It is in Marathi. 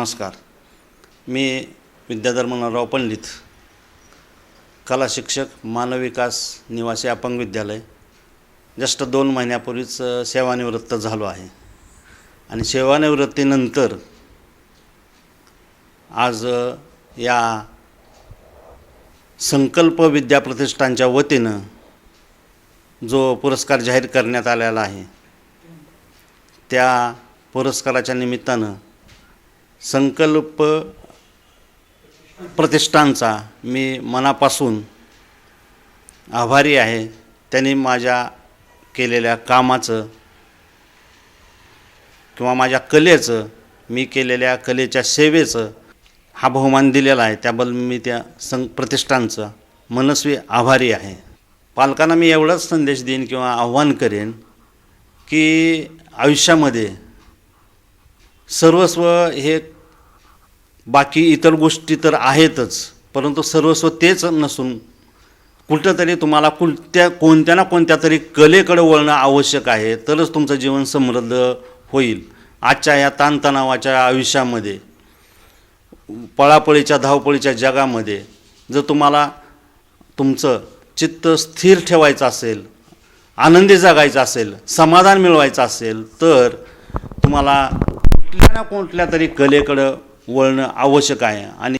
नमस्कार. मी विद्याधर मनोहरराव पंडित कला शिक्षक मानव विकास निवासी अपंग विद्यालय. जस्ट दोन महिन्यापूर्वीच सेवानिवृत्त झालो आहे. आणि सेवानिवृत्तीनंतर आज या संकल्प विद्याप्रतिष्ठानच्या वतीनं जो पुरस्कार जाहीर करण्यात आलेला आहे त्या पुरस्काराच्या निमित्तानं संकल्प प्रतिष्ठानचा मी मनापासून आभारी आहे. त्यांनी माझ्या केलेल्या कामाचं किंवा माझ्या कलेचं मी केलेल्या कलेच्या सेवेचं हा बहुमान दिलेला आहे. त्याबद्दल मी त्या सं प्रतिष्ठानचं मनस्वी आभारी आहे. पालकांना मी एवढाच संदेश देईन किंवा आव्हान करेन की आयुष्यामध्ये सर्वस्व हे बाकी इतर गोष्टी तर आहेतच परंतु सर्वस्व तेच नसून कुठंतरी तुम्हाला कुठत्या कोणत्या ना कोणत्या तरी कलेकडे वळणं आवश्यक आहे तरच तुमचं जीवन समृद्ध होईल. आजच्या या ताणतणावाच्या आयुष्यामध्ये पळापळीच्या धावपळीच्या जगामध्ये जर तुम्हाला तुमचं चित्त स्थिर ठेवायचं असेल आनंदी जगायचं असेल समाधान मिळवायचं असेल तर तुम्हाला कुठल्या ना कुठल्या तरी कलेकडं वळणं आवश्यक आहे. आणि